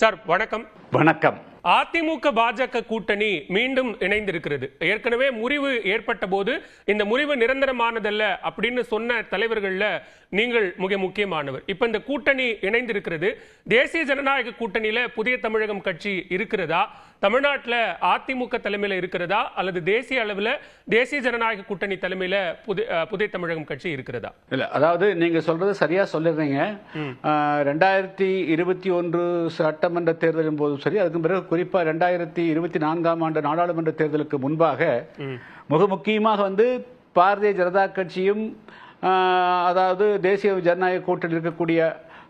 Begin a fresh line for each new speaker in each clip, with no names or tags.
Sir வணக்கம்.
வணக்கம்.
அதிமுக பாஜக கூட்டணி மீண்டும் இணைந்திருக்கிறது. ஏற்கனவே முறிவு ஏற்பட்ட போது இந்த முறிவு நிரந்தரமானதல்ல அப்படின்னு சொன்ன தலைவர்கள்ல நீங்கள் மிக முக்கியமானவர். இப்ப இந்த கூட்டணி இணைந்திருக்கிறது. தேசிய ஜனநாயக கூட்டணியில புதிய தமிழகம் கட்சி இருக்கிறதா? தமிழ்நாட்டுல அதிமுக தலைமையில இருக்கிறதா? அல்லது தேசிய அளவுல தேசிய ஜனநாயக கூட்டணி தலைமையில புதிய புதிய தமிழகம் கட்சி இருக்கிறதா?
இல்ல அதாவது நீங்க சொல்றது சரியா சொல்லிடுறீங்க. ரெண்டாயிரத்தி இருபத்தி ஒன்று சட்டமன்ற தேர்தலின் போதும் சரி அதுக்கு பிறகு குறிப்பா ரெண்டாயிரத்தி இருபத்தி நான்காம் ஆண்டு நாடாளுமன்ற தேர்தலுக்கு முன்பாக மிக முக்கியமாக வந்து பாரதிய ஜனதா கட்சியும் அதாவது தேசிய ஜனநாயக கூட்டணி இருக்கக்கூடிய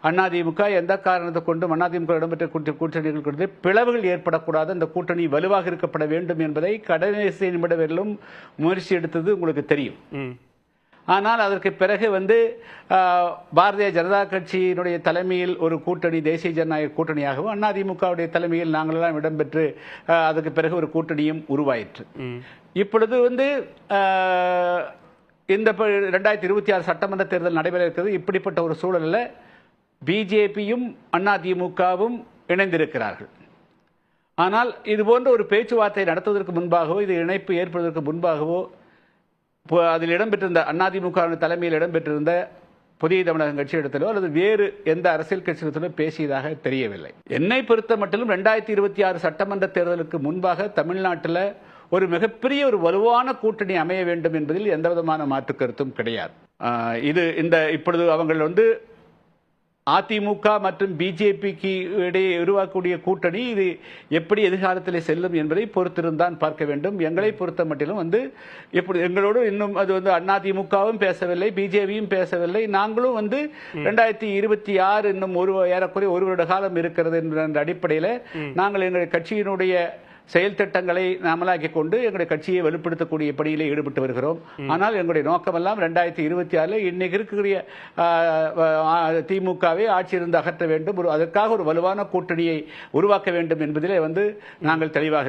அதிமுக எந்த காரணத்தை கொண்டும் அதிமுக இடம்பெற்ற கூட்ட- கூட்டணிகள் கொண்டு பிளவுகள் ஏற்படக்கூடாது. அந்த கூட்டணி வலுவாக இருக்கப்பட வேண்டும் என்பதை கடைசி நிமிட வரையிலும் முயற்சி எடுத்தது உங்களுக்கு தெரியும். ஆனால் அதற்கு பிறகு வந்து பாரதிய ஜனதா கட்சியினுடைய தலைமையில் ஒரு கூட்டணி தேசிய ஜனநாயக கூட்டணியாகவும் அதிமுகவுடைய தலைமையில் நாங்களெல்லாம் இடம்பெற்று ஆஹ், அதுக்கு பிறகு ஒரு கூட்டணியும் உருவாயிற்று. இப்பொழுது வந்து இந்த ரெண்டாயிரத்தி இருபத்தி ஆறு சட்டமன்ற தேர்தல் நடைபெற இருக்கிறது. இப்படிப்பட்ட ஒரு சூழலில் பிஜேபியும் அதிமுகவும் இணைந்திருக்கிறார்கள். ஆனால் இது போன்ற ஒரு பேச்சுவார்த்தை நடத்துவதற்கு முன்பாகவோ இது இணைப்பு ஏற்படுவதற்கு முன்பாகவோ அதில் இடம்பெற்றிருந்த அதிமுக தலைமையில் இடம்பெற்றிருந்த புதிய தமிழகம் கட்சியிடத்திலோ அல்லது வேறு எந்த அரசியல் கட்சியிடத்திலோ பேசியதாக தெரியவில்லை. என்னை பொறுத்த மட்டிலும் ரெண்டாயிரத்தி இருபத்தி ஆறு சட்டமன்ற தேர்தலுக்கு முன்பாக தமிழ்நாட்டில் ஒரு மிகப்பெரிய ஒரு வலுவான கூட்டணி அமைய வேண்டும் என்பதில் எந்த விதமான மாற்று கருத்தும் கிடையாது. இது இந்த இப்பொழுது அவங்கள் வந்து அதிமுக மற்றும் பிஜேபிக்கு இடையே உருவாக்கக்கூடிய கூட்டணி இது எப்படி எதிர்காலத்தில் செல்லும் என்பதை பொறுத்திருந்தான் பார்க்க வேண்டும். எங்களை பொறுத்த மட்டிலும் வந்து இப்படி எங்களோடு இன்னும் அது வந்து அதிமுகவும் பேசவில்லை பிஜேபியும் பேசவில்லை. நாங்களும் வந்து ரெண்டாயிரத்தி இருபத்தி ஆறு இன்னும் ஒரு ஏறக்குறைய ஒரு வருட காலம் இருக்கிறது என்ற அடிப்படையில் நாங்கள் எங்கள் கட்சியினுடைய செயல் திட்டங்களை நாமலாக்கி கொண்டு எங்களுடைய கட்சியை வலுப்படுத்தக்கூடிய பணியிலே ஈடுபட்டு வருகிறோம். ஆனால் எங்களுடைய நோக்கமெல்லாம் ரெண்டாயிரத்தி இருபத்தி ஆறில் இன்னைக்கு இருக்கக்கூடிய திமுகவை ஆட்சியிலிருந்து அகற்ற வேண்டும். ஒரு அதற்காக ஒரு வலுவான கூட்டணியை உருவாக்க வேண்டும் என்பதிலே வந்து நாங்கள் தெளிவாக